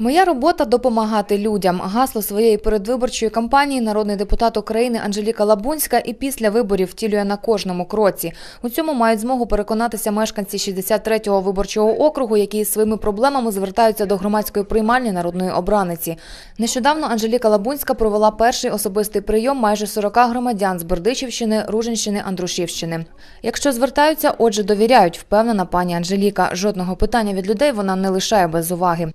Моя робота допомагати людям. Гасло своєї передвиборчої кампанії народний депутат України Анжеліка Лабунська і після виборів втілює на кожному кроці. У цьому мають змогу переконатися мешканці 63-го виборчого округу, які із своїми проблемами звертаються до громадської приймальні народної обраниці. Нещодавно Анжеліка Лабунська провела перший особистий прийом майже 40 громадян з Бердичівщини, Ружинщини, Андрушівщини. Якщо звертаються, отже, довіряють, впевнена пані Анжеліка. Жодного питання від людей вона не лишає без уваги.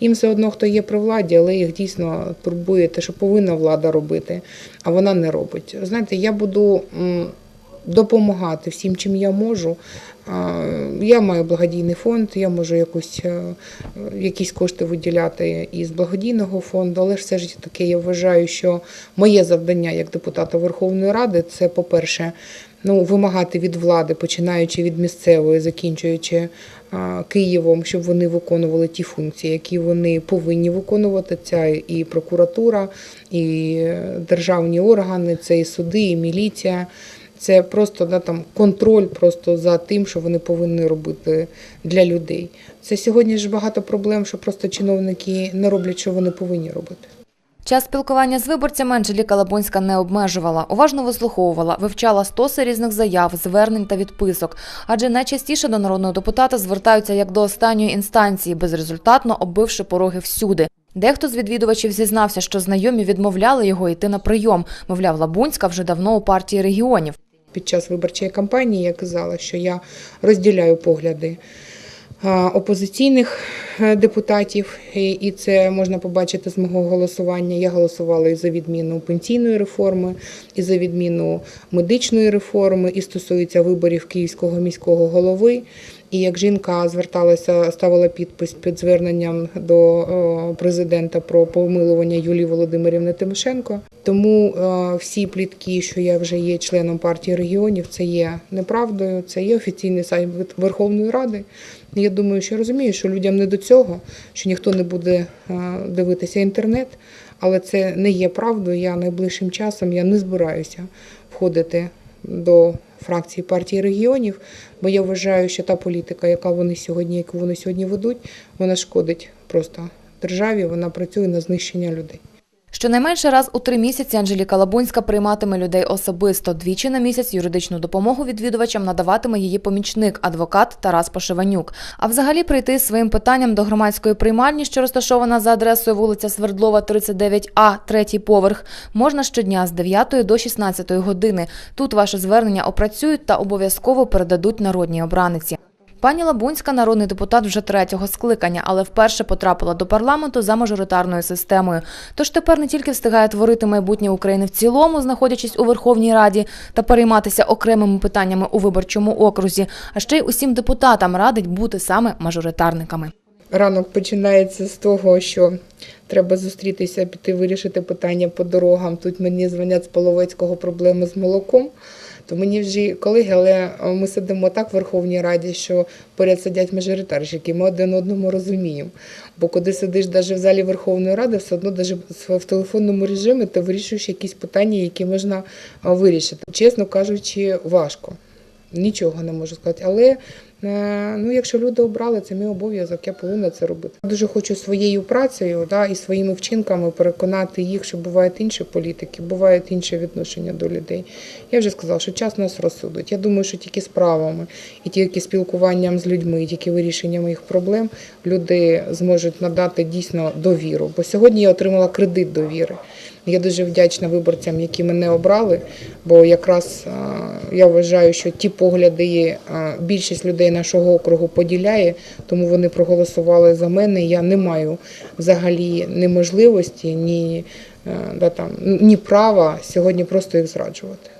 Їм все одно, хто є при владі, але їх дійсно турбує те, що повинна влада робити, а вона не робить. Знаєте, я буду допомагати всім, чим я можу. Я маю благодійний фонд, я можу якусь, е, якісь кошти виділяти із благодійного фонду, але ж все ж таки я вважаю, що моє завдання як депутата Верховної Ради це, по-перше, ну, вимагати від влади, починаючи від місцевої, закінчуючи Києвом, щоб вони виконували ті функції, які вони повинні виконувати. Це і прокуратура, і державні органи, це і суди, і міліція. Це просто да, там, контроль просто за тим, що вони повинні робити для людей. Це сьогодні ж багато проблем, що просто чиновники не роблять, що вони повинні робити. Час спілкування з виборцями Анжеліка Лабунська не обмежувала. Уважно вислуховувала, вивчала стоси різних заяв, звернень та відписок. Адже найчастіше до народного депутата звертаються як до останньої інстанції, безрезультатно оббивши пороги всюди. Дехто з відвідувачів зізнався, що знайомі відмовляли його йти на прийом. Мовляв, Лабунська вже давно у партії регіонів. Під час виборчої кампанії я казала, що я розділяю погляди опозиційних е, депутатів, і це можна побачити з мого голосування. Я голосувала і за відміну пенсійної реформи, і за відміну медичної реформи, і стосується виборів київського міського голови. І як жінка зверталася, ставила підпис під зверненням до президента про помилування Юлії Володимирівни Тимошенко. Тому е, всі плітки, що я вже є членом партії регіонів, це є неправдою. Це є офіційний сайт Верховної Ради. Я думаю, що розумію, що людям не до цього, що ніхто не буде е, дивитися інтернет, але це не є правдою. Я найближчим часом я не збираюся входити до фракції партії регіонів, бо я вважаю, що та політика, яка вони сьогодні, яку вони сьогодні ведуть, вона шкодить просто державі. Вона працює на знищення людей. Щонайменше раз у три місяці Анжеліка Лабунська прийматиме людей особисто. Двічі на місяць юридичну допомогу відвідувачам надаватиме її помічник, адвокат Тарас Пошиванюк. А взагалі прийти з своїм питанням до громадської приймальні, що розташована за адресою вулиця Свердлова, 39А, третій поверх, можна щодня з 9 до 16 години. Тут ваше звернення опрацюють та обов'язково передадуть народній обраниці. Пані Лабунська – народний депутат вже третього скликання, але вперше потрапила до парламенту за мажоритарною системою. Тож тепер не тільки встигає творити майбутнє України в цілому, знаходячись у Верховній Раді та перейматися окремими питаннями у виборчому окрузі, а ще й усім депутатам радить бути саме мажоритарниками. Ранок починається з того, що треба зустрітися, піти вирішити питання по дорогам. Тут мені дзвонять з Половецького проблеми з молоком. То мені вже колеги, але ми сидимо так в Верховній Раді, що поряд сидять мажоритарщики, ми один одному розуміємо. Бо коли сидиш навіть в залі Верховної Ради, все одно навіть в телефонному режимі ти вирішуєш якісь питання, які можна вирішити. Чесно кажучи, важко. Нічого не можу сказати. Але ну, якщо люди обрали, це мій обов'язок, я повинна це робити. Дуже хочу своєю працею да, і своїми вчинками переконати їх, що бувають інші політики, бувають інші відношення до людей. Я вже сказала, що час нас розсудить. Я думаю, що тільки справами і тільки спілкуванням з людьми, і тільки вирішенням їх проблем люди зможуть надати дійсно довіру. Бо сьогодні я отримала кредит довіри. Я дуже вдячна виборцям, які мене обрали, бо якраз я вважаю, що ті погляди більшість людей нашого округу поділяє, тому вони проголосували за мене. Я не маю взагалі ні можливості, ні, да, там, ні права сьогодні просто їх зраджувати.